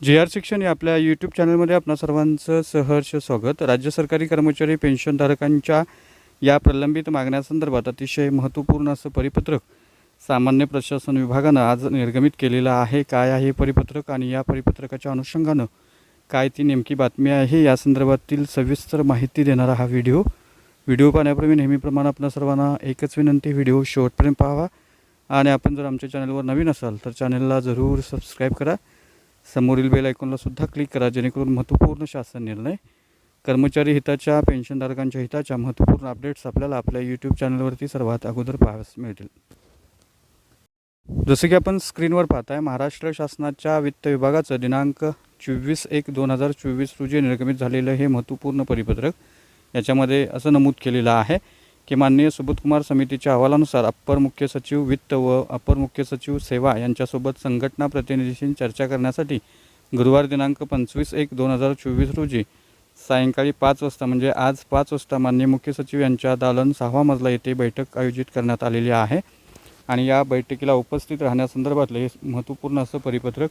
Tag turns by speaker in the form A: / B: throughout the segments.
A: जे आर शिक्षण या आपल्या यूट्यूब चॅनलमध्ये आपणा सर्वांचं सहर्ष स्वागत. राज्य सरकारी कर्मचारी पेन्शनधारकांच्या या प्रलंबित मागण्यासंदर्भात अतिशय महत्त्वपूर्ण असं परिपत्रक सामान्य प्रशासन विभागानं आज निर्गमित केलेलं आहे. काय आहे हे परिपत्रक आणि या परिपत्रकाच्या अनुषंगानं काय ती नेमकी बातमी आहे या संदर्भातील सविस्तर माहिती देणारा हा व्हिडिओ. व्हिडिओ पाहण्यापूर्वी नेहमीप्रमाणे आपणा सर्वांना एकच विनंती व्हिडिओ शेवटपर्यंत पाहावा. आणि आपण जर आमच्या चॅनलवर नवीन असाल तर चॅनलला जरूर सबस्क्राईब करा. समोरील बेल आयकॉनला सुद्धा क्लिक करा जेणेकरून महत्त्वपूर्ण शासन निर्णय कर्मचारी हिताच्या पेन्शनधारकांच्या हिताच्या महत्त्वपूर्ण अपडेट्स आपल्याला आपल्या यूट्यूब चॅनलवरती सर्वात अगोदर पाहाव्यास मिळतील. जसं की आपण स्क्रीनवर पाहताय महाराष्ट्र शासनाच्या वित्त विभागाचं दिनांक चोवीस एक दोन हजार चोवीस रोजी निर्गमित झालेलं हे महत्त्वपूर्ण परिपत्रक याच्यामध्ये असं नमूद केलेलं आहे. की माननीय सुबोधकुमार समितीच्या अहवालानुसार अप्पर मुख्य सचिव वित्त व अप्पर मुख्य सचिव सेवा यांच्यासोबत संघटना प्रतिनिधीशी चर्चा करण्यासाठी गुरुवार दिनांक पंचवीस एक दोन हजार चोवीस रोजी सायंकाळी पाच वाजता म्हणजे आज पाच वाजता माननीय मुख्य सचिव यांच्या दालन सहावा मजला येथे बैठक आयोजित करण्यात आलेली आहे. आणि या बैठकीला उपस्थित राहण्यासंदर्भातलं हे महत्त्वपूर्ण असं परिपत्रक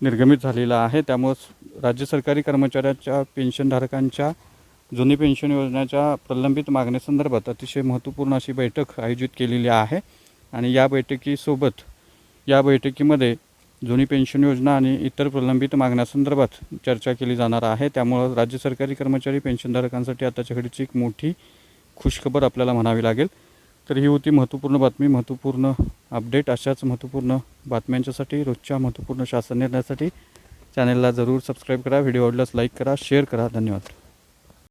A: निर्गमित झालेलं आहे. त्यामुळं राज्य सरकारी कर्मचाऱ्याच्या पेन्शनधारकांच्या जुनी पेन्शन योजनेच्या प्रलंबित मागणीसंदर्भात अतिशय महत्त्वपूर्ण अशी बैठक आयोजित केलेली आहे. आणि या बैठकीसोबत या बैठकीमध्ये जुनी पेन्शन योजना आणि इतर प्रलंबित मागण्यासंदर्भात चर्चा केली जाणार आहे. त्यामुळं राज्य सरकारी कर्मचारी पेन्शनधारकांसाठी आताच्या घडीची एक मोठी खुशखबर आपल्याला म्हणावी लागेल. तर ही होती महत्त्वपूर्ण बातमी महत्त्वपूर्ण अपडेट. अशाच महत्त्वपूर्ण बातम्यांच्यासाठी रोजच्या महत्त्वपूर्ण शासन निर्णयासाठी चॅनलला जरूर सबस्क्राईब करा व्हिडिओ आवडल्यास लाईक करा शेअर करा. धन्यवाद.